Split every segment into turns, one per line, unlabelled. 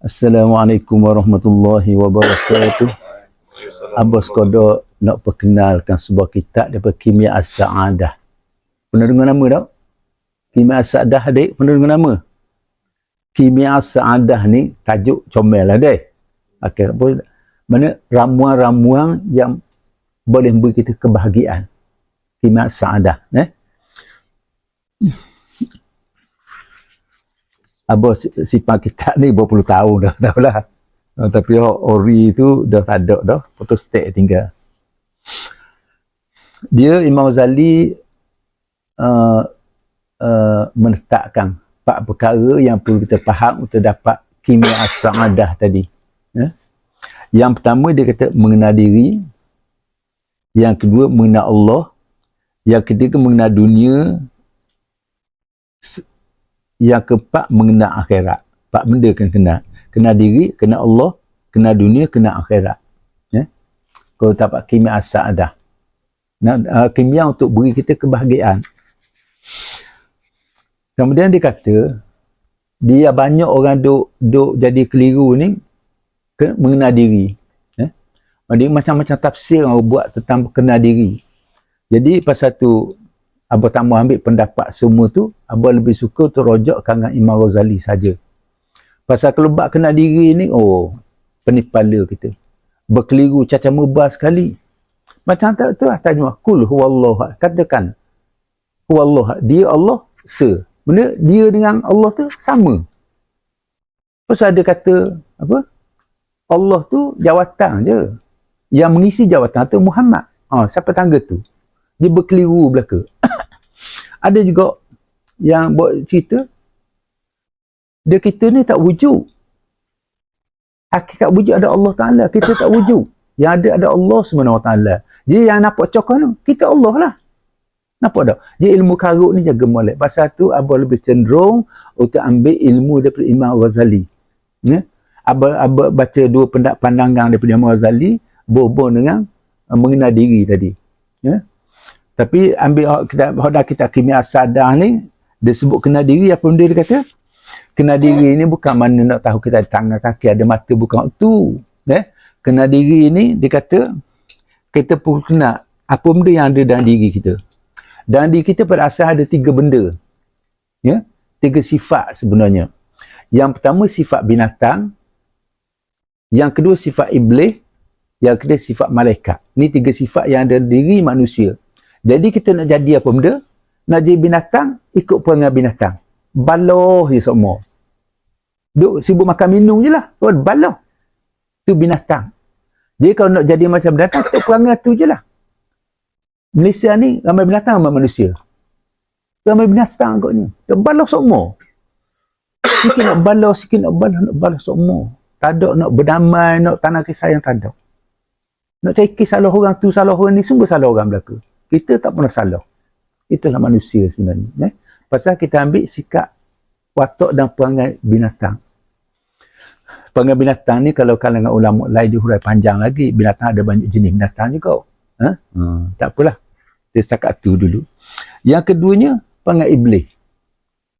Assalamualaikum warahmatullahi wabarakatuh. Abbas Kodok nak perkenalkan sebuah kitab daripada Kimia As-Sa'adah. Pernah dengar nama tak? Kimia As-Sa'adah adik, pernah dengar nama? Kimia As-Sa'adah ni tajuk comel lah deh. Okay, boleh. Mana ramuan-ramuan yang boleh memberi kita kebahagiaan. Kimia As-Sa'adah. Eh? Abah simpan kitab ni berpuluh tahun dah tahu lah. Uh, tapi ori tu dah tak ada dah. Putus stek tinggal. Dia Imam Ghazali uh, uh, menetapkan empat perkara yang perlu kita faham untuk dapat kimia as-sa'adah tadi. Ya? Yang pertama dia kata mengenal diri. Yang kedua mengenal Allah. Yang ketiga mengenal dunia yang keempat mengenal akhirat. Empat benda kena kenal. Kenal diri, kenal Allah, kenal dunia, kenal akhirat. Ya? Kalau dapat kimia asal ada. Nah, uh, kimia untuk beri kita kebahagiaan. Kemudian dia kata, dia banyak orang duk, duk jadi keliru ni ke, mengenal diri. Ya? Macam-macam tafsir orang buat tentang kenal diri. Jadi pasal tu Abah tak mau ambil pendapat semua tu, Abah lebih suka tu rojakkan dengan Imam Ghazali saja. Pasal kalau bak kena diri ni, oh, penipala kita. Berkeliru cacat mubah sekali. Macam tak tu lah tanya, kul huwallah, katakan, huwallah, dia Allah, se. Benda dia dengan Allah tu sama. Pasal ada kata, apa? Allah tu jawatan je. Yang mengisi jawatan tu Muhammad. Ha, siapa tangga tu? Dia berkeliru belaka. Ada juga yang buat cerita dia kita ni tak wujud. Hakikat wujud ada Allah Ta'ala. Kita tak wujud. Yang ada ada Allah SWT. Jadi yang nampak cokok tu, kita Allah lah. Nampak tak? Jadi ilmu karut ni jaga molek. Pasal tu Abah lebih cenderung untuk ambil ilmu daripada Imam Ghazali. Ya? Abah, Abah baca dua pandangan daripada Imam Ghazali berhubung dengan uh, mengenal diri tadi. Ya? Tapi ambil kita hoda kita kimia sadar ni dia sebut kena diri apa benda dia kata? Kena diri ni bukan mana nak tahu kita ada tangan kaki ada mata bukan tu. Eh? Kena diri ni dia kata kita perlu kena apa benda yang ada dalam diri kita. Dalam diri kita pada asal ada tiga benda. Ya? Tiga sifat sebenarnya. Yang pertama sifat binatang. Yang kedua sifat iblis. Yang ketiga sifat malaikat. Ini tiga sifat yang ada diri manusia. Jadi kita nak jadi apa benda? Nak jadi binatang, ikut perangai binatang. Baloh je semua. Duk sibuk makan minum je lah. Baloh. Itu binatang. Jadi kalau nak jadi macam binatang, ikut perangai tu je lah. Malaysia ni ramai binatang ramai manusia. Ramai binatang agaknya. Dia baloh semua. Sikit nak baloh, sikit nak baloh, nak baloh semua. Tak ada nak berdamai, nak tanah kisah yang tak ada. Nak cari kisah orang tu, salah orang ni, sungguh salah orang belakang. Kita tak pernah salah. Itulah manusia sebenarnya. Eh? Pasal kita ambil sikap watak dan perangai binatang. Perangai binatang ni kalau kalangan ulama lain dihurai panjang lagi, binatang ada banyak jenis binatang juga. Ha? Hmm. Tak apalah. Dia setakat tu dulu. Yang keduanya, perangai iblis.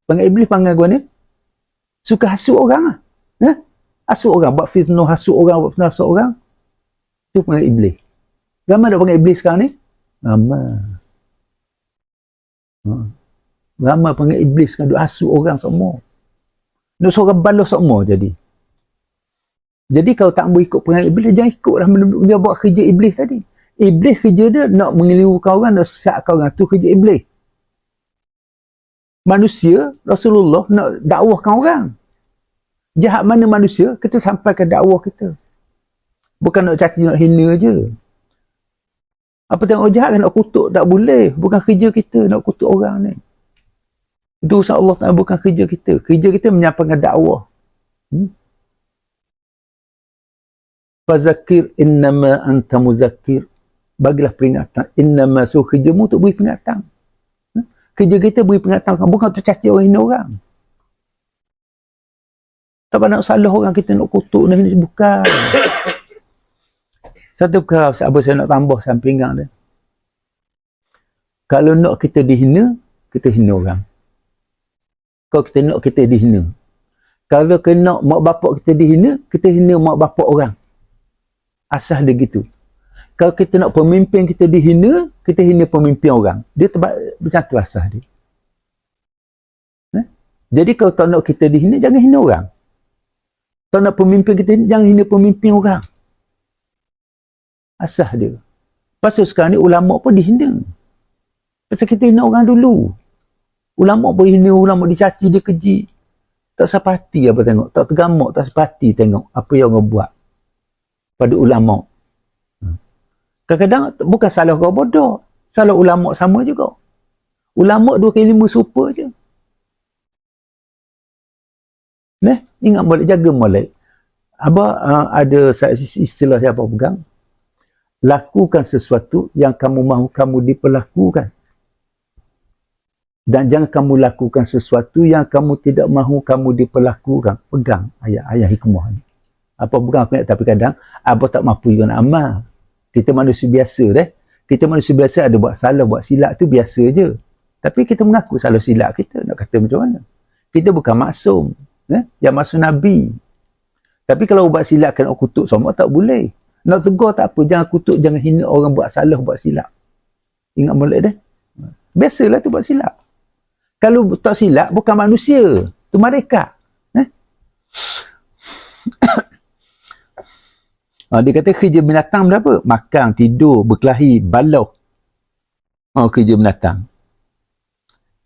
Perangai iblis, perangai gua ni, suka hasut orang lah. Ha? Hasut orang, buat fitnah hasut orang, buat fitnah hasut orang. Itu perangai iblis. Ramai ada perangai iblis sekarang ni? Ramai. Ha. Ramai panggil iblis kan duk asuk orang semua. Duk seorang balas semua jadi. Jadi kalau tak mau ikut pengaruh iblis, jangan ikutlah dia buat kerja iblis tadi. Iblis kerja dia nak mengelirukan orang, nak sesatkan orang. tu kerja iblis. Manusia, Rasulullah nak dakwahkan orang. Jahat mana manusia, kita sampaikan dakwah kita. Bukan nak caci, nak hina je. Apa tengok jahat kan nak kutuk tak boleh. Bukan kerja kita nak kutuk orang ni. Itu usaha Allah Ta'ala bukan kerja kita. Kerja kita menyampaikan dakwah. Hmm? Fazakir innama anta muzakir. Bagilah peringatan. Innama suruh kerjamu untuk beri peringatan. Hmm? Kerja kita beri peringatan. Bukan untuk caci orang hina orang. Tak nak salah orang kita nak kutuk. Hina bukan. Satu perkara apa saya nak tambah sampingan dia. Kalau nak kita dihina, kita hina orang. Kalau kita nak kita dihina. Kalau kena mak bapak kita dihina, kita hina mak bapak orang. Asal dia gitu. Kalau kita nak pemimpin kita dihina, kita hina pemimpin orang. Dia tempat macam tu asal dia. Eh? Jadi kalau tak nak kita dihina, jangan hina orang. Kalau nak pemimpin kita jangan hina pemimpin orang. Asal dia. Pasal sekarang ni ulama pun dihina. Pasal kita hina orang dulu. Ulama pun hina, ulama dicaci, dia keji tak sepati apa tengok tak tergamak tak sepati tengok apa yang orang buat pada ulama kadang-kadang bukan salah orang bodoh salah ulama sama juga ulama dua kali lima serupa je Nah, ingat boleh jaga molek. Apa uh, ada istilah siapa pegang? Lakukan sesuatu yang kamu mahu kamu diperlakukan. Dan jangan kamu lakukan sesuatu yang kamu tidak mahu kamu diperlakukan. Pegang ayat-ayat hikmah ni. Apa pegang aku tapi kadang apa tak mampu juga nak amal. Kita manusia biasa deh. Kita manusia biasa ada buat salah buat silap tu biasa je. Tapi kita mengaku salah silap kita nak kata macam mana? Kita bukan maksum eh? yang maksum Nabi. Tapi kalau buat silap kena kutuk semua tak boleh nak tegur tak apa jangan kutuk jangan hina orang buat salah buat silap. Ingat boleh deh biasalah tu buat silap. Kalau tak silap bukan manusia. Tu mereka eh? oh, dia kata kerja binatang berapa? Makan tidur berkelahi balau. Oh, kerja binatang.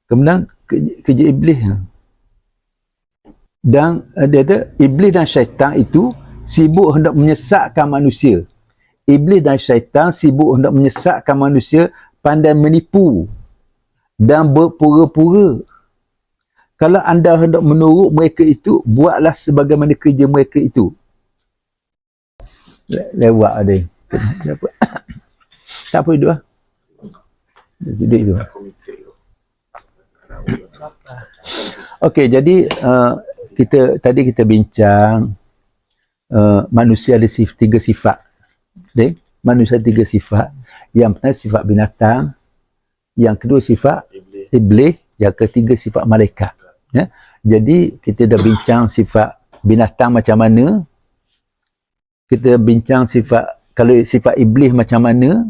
Kemudian kerja, kerja iblis. Dan dia kata iblis dan syaitan itu sibuk hendak menyesatkan manusia iblis dan syaitan sibuk hendak menyesatkan manusia pandai menipu dan berpura-pura. Kalau anda hendak menurut mereka itu, buatlah sebagaimana kerja mereka itu. Le lewat ada. Tak apa itu lah. Jadi itu. Okey, jadi uh, kita tadi kita bincang uh, manusia ada sif, tiga sifat. Okay? Manusia tiga sifat. Yang pertama sifat binatang, yang kedua sifat iblis, iblis yang ketiga sifat malaikat ya jadi kita dah bincang sifat binatang macam mana kita bincang sifat kalau sifat iblis macam mana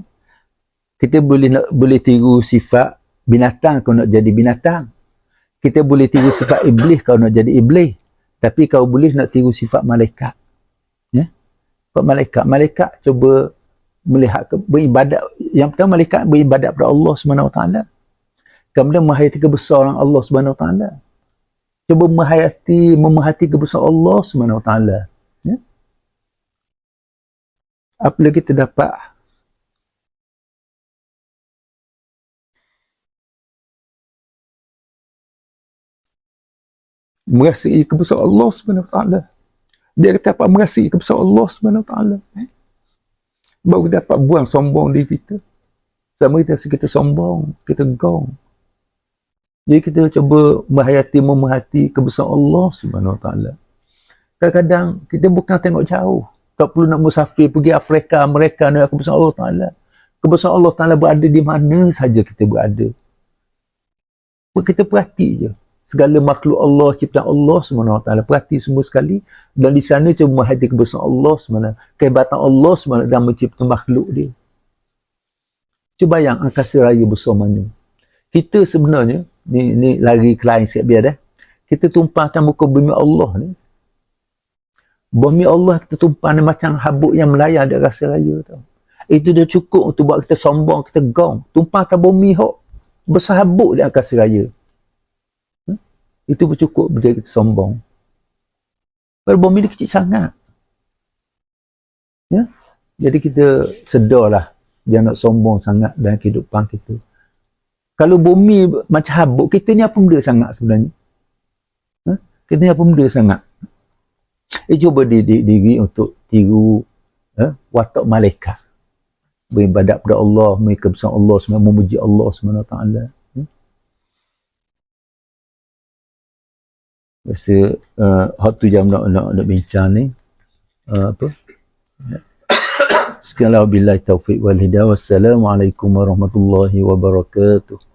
kita boleh nak boleh tiru sifat binatang kalau nak jadi binatang kita boleh tiru sifat iblis kalau nak jadi iblis tapi kau boleh nak tiru sifat malaikat malaikat malaikat cuba melihat beribadat. Yang pertama malaikat beribadat kepada Allah Subhanahu Taala. Kemudian menghayati kebesaran Allah Subhanahu Taala. Cuba menghayati memerhati kebesaran Allah Subhanahu Taala. Ya? Apa lagi kita dapat merasai kebesaran Allah Subhanahu Taala dia kata apa merasai kebesaran Allah Subhanahu Taala? Eh? baru dapat buang sombong di kita. Sama kita kita sombong kita gong jadi kita cuba menghayati memerhati kebesaran Allah subhanahu ta'ala. Kadang-kadang kita bukan tengok jauh. Tak perlu nak musafir pergi Afrika mereka nak kebesaran Allah ta'ala. Kebesaran Allah ta'ala berada di mana saja kita berada. Kita perhati je segala makhluk Allah, ciptaan Allah SWT. Perhati semua sekali. Dan di sana cuba menghati kebesaran Allah SWT. Kehebatan Allah SWT dalam mencipta makhluk dia. Cuba yang angkasa raya besar mana. Kita sebenarnya, ni, ni lari ke lain sikit biar dah. Kita tumpahkan muka bumi Allah ni. Bumi Allah kita tumpah ni macam habuk yang melayar di rasa raya tau. Itu dah cukup untuk buat kita sombong, kita gong. Tumpahkan bumi hok. Besar habuk di angkasa raya itu pun cukup bila kita sombong. Pada dia kecil sangat. Ya? Jadi kita sedarlah jangan nak sombong sangat dalam kehidupan kita. Kalau bumi macam habuk, kita ni apa benda sangat sebenarnya? Ha? Kita ni apa benda sangat? Eh, cuba diri, diri untuk tiru ha? watak malaikat. Beribadat kepada Allah, mereka bersama Allah, memuji Allah SWT. Rasa uh, hot tu jam nak nak, nak bincang ni. Uh, apa? Sekian lah billahi taufiq wal hidayah. Wassalamualaikum warahmatullahi wabarakatuh